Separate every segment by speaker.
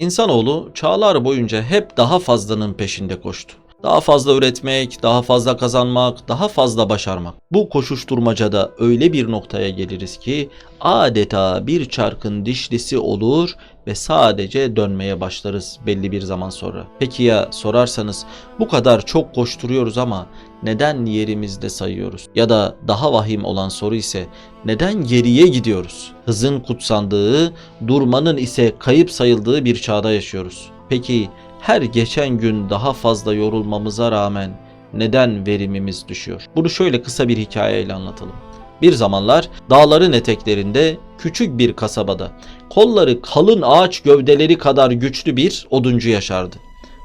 Speaker 1: İnsanoğlu çağlar boyunca hep daha fazlanın peşinde koştu. Daha fazla üretmek, daha fazla kazanmak, daha fazla başarmak. Bu koşuşturmacada öyle bir noktaya geliriz ki adeta bir çarkın dişlisi olur ve sadece dönmeye başlarız belli bir zaman sonra. Peki ya sorarsanız bu kadar çok koşturuyoruz ama neden yerimizde sayıyoruz? Ya da daha vahim olan soru ise neden geriye gidiyoruz? Hızın kutsandığı, durmanın ise kayıp sayıldığı bir çağda yaşıyoruz. Peki her geçen gün daha fazla yorulmamıza rağmen neden verimimiz düşüyor? Bunu şöyle kısa bir hikayeyle anlatalım. Bir zamanlar dağların eteklerinde küçük bir kasabada kolları kalın ağaç gövdeleri kadar güçlü bir oduncu yaşardı.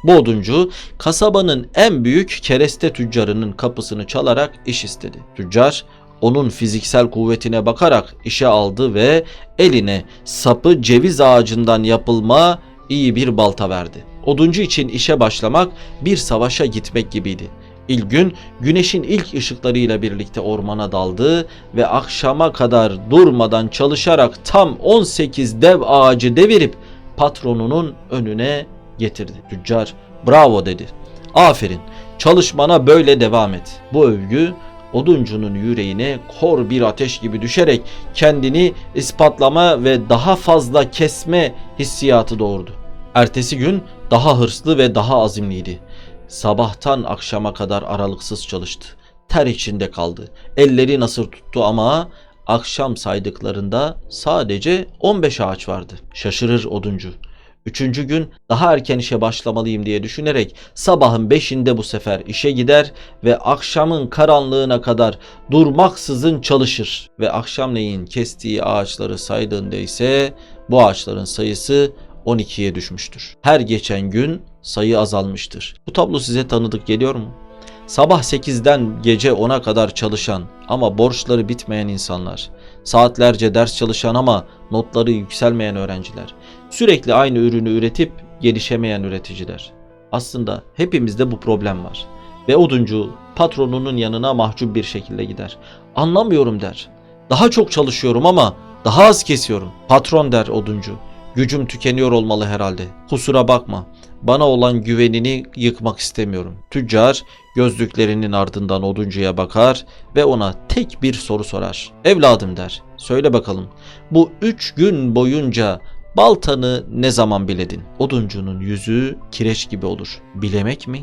Speaker 1: Bu kasabanın en büyük kereste tüccarının kapısını çalarak iş istedi. Tüccar onun fiziksel kuvvetine bakarak işe aldı ve eline sapı ceviz ağacından yapılma iyi bir balta verdi. Oduncu için işe başlamak bir savaşa gitmek gibiydi. İlk gün güneşin ilk ışıklarıyla birlikte ormana daldı ve akşama kadar durmadan çalışarak tam 18 dev ağacı devirip patronunun önüne getirdi. Tüccar bravo dedi. Aferin çalışmana böyle devam et. Bu övgü oduncunun yüreğine kor bir ateş gibi düşerek kendini ispatlama ve daha fazla kesme hissiyatı doğurdu. Ertesi gün daha hırslı ve daha azimliydi. Sabahtan akşama kadar aralıksız çalıştı. Ter içinde kaldı. Elleri nasır tuttu ama akşam saydıklarında sadece 15 ağaç vardı. Şaşırır oduncu. Üçüncü gün daha erken işe başlamalıyım diye düşünerek sabahın beşinde bu sefer işe gider ve akşamın karanlığına kadar durmaksızın çalışır. Ve akşamleyin kestiği ağaçları saydığında ise bu ağaçların sayısı 12'ye düşmüştür. Her geçen gün sayı azalmıştır. Bu tablo size tanıdık geliyor mu? Sabah 8'den gece 10'a kadar çalışan ama borçları bitmeyen insanlar, saatlerce ders çalışan ama notları yükselmeyen öğrenciler, sürekli aynı ürünü üretip gelişemeyen üreticiler. Aslında hepimizde bu problem var. Ve oduncu patronunun yanına mahcup bir şekilde gider. Anlamıyorum der. Daha çok çalışıyorum ama daha az kesiyorum. Patron der oduncu. Gücüm tükeniyor olmalı herhalde. Kusura bakma. Bana olan güvenini yıkmak istemiyorum. Tüccar gözlüklerinin ardından oduncuya bakar ve ona tek bir soru sorar. Evladım der. Söyle bakalım. Bu üç gün boyunca baltanı ne zaman biledin? Oduncunun yüzü kireç gibi olur. Bilemek mi?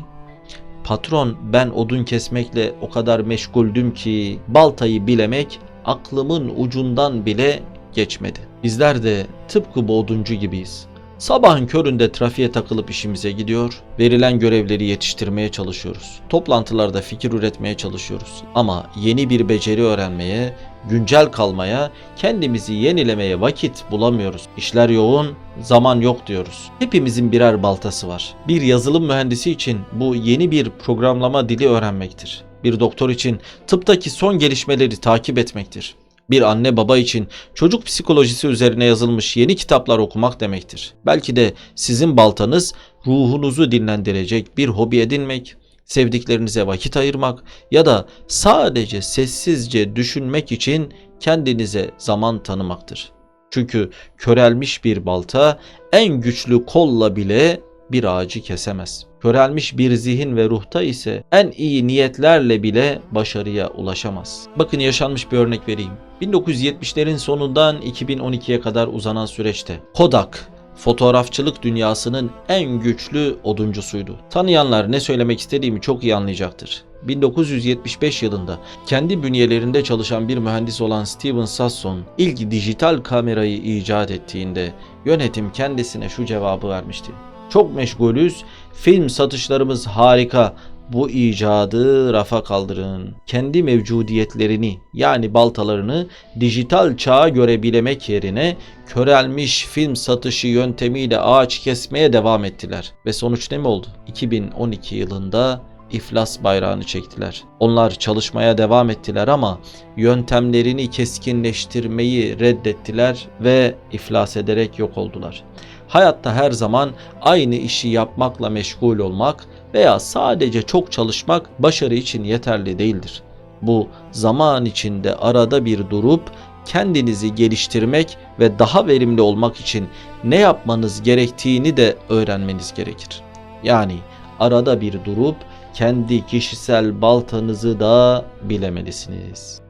Speaker 1: Patron ben odun kesmekle o kadar meşguldüm ki baltayı bilemek aklımın ucundan bile geçmedi. Bizler de tıpkı bu oduncu gibiyiz. Sabahın köründe trafiğe takılıp işimize gidiyor, verilen görevleri yetiştirmeye çalışıyoruz. Toplantılarda fikir üretmeye çalışıyoruz. Ama yeni bir beceri öğrenmeye, güncel kalmaya, kendimizi yenilemeye vakit bulamıyoruz. İşler yoğun, zaman yok diyoruz. Hepimizin birer baltası var. Bir yazılım mühendisi için bu yeni bir programlama dili öğrenmektir. Bir doktor için tıptaki son gelişmeleri takip etmektir bir anne baba için çocuk psikolojisi üzerine yazılmış yeni kitaplar okumak demektir. Belki de sizin baltanız ruhunuzu dinlendirecek bir hobi edinmek, sevdiklerinize vakit ayırmak ya da sadece sessizce düşünmek için kendinize zaman tanımaktır. Çünkü körelmiş bir balta en güçlü kolla bile bir ağacı kesemez. Körelmiş bir zihin ve ruhta ise en iyi niyetlerle bile başarıya ulaşamaz. Bakın yaşanmış bir örnek vereyim. 1970'lerin sonundan 2012'ye kadar uzanan süreçte Kodak fotoğrafçılık dünyasının en güçlü oduncusuydu. Tanıyanlar ne söylemek istediğimi çok iyi anlayacaktır. 1975 yılında kendi bünyelerinde çalışan bir mühendis olan Steven Sasson ilk dijital kamerayı icat ettiğinde yönetim kendisine şu cevabı vermişti. Çok meşgulüz, film satışlarımız harika, bu icadı rafa kaldırın. Kendi mevcudiyetlerini yani baltalarını dijital çağa göre bilemek yerine körelmiş film satışı yöntemiyle ağaç kesmeye devam ettiler. Ve sonuç ne mi oldu? 2012 yılında iflas bayrağını çektiler. Onlar çalışmaya devam ettiler ama yöntemlerini keskinleştirmeyi reddettiler ve iflas ederek yok oldular. Hayatta her zaman aynı işi yapmakla meşgul olmak veya sadece çok çalışmak başarı için yeterli değildir. Bu zaman içinde arada bir durup kendinizi geliştirmek ve daha verimli olmak için ne yapmanız gerektiğini de öğrenmeniz gerekir. Yani arada bir durup kendi kişisel baltanızı da bilemelisiniz.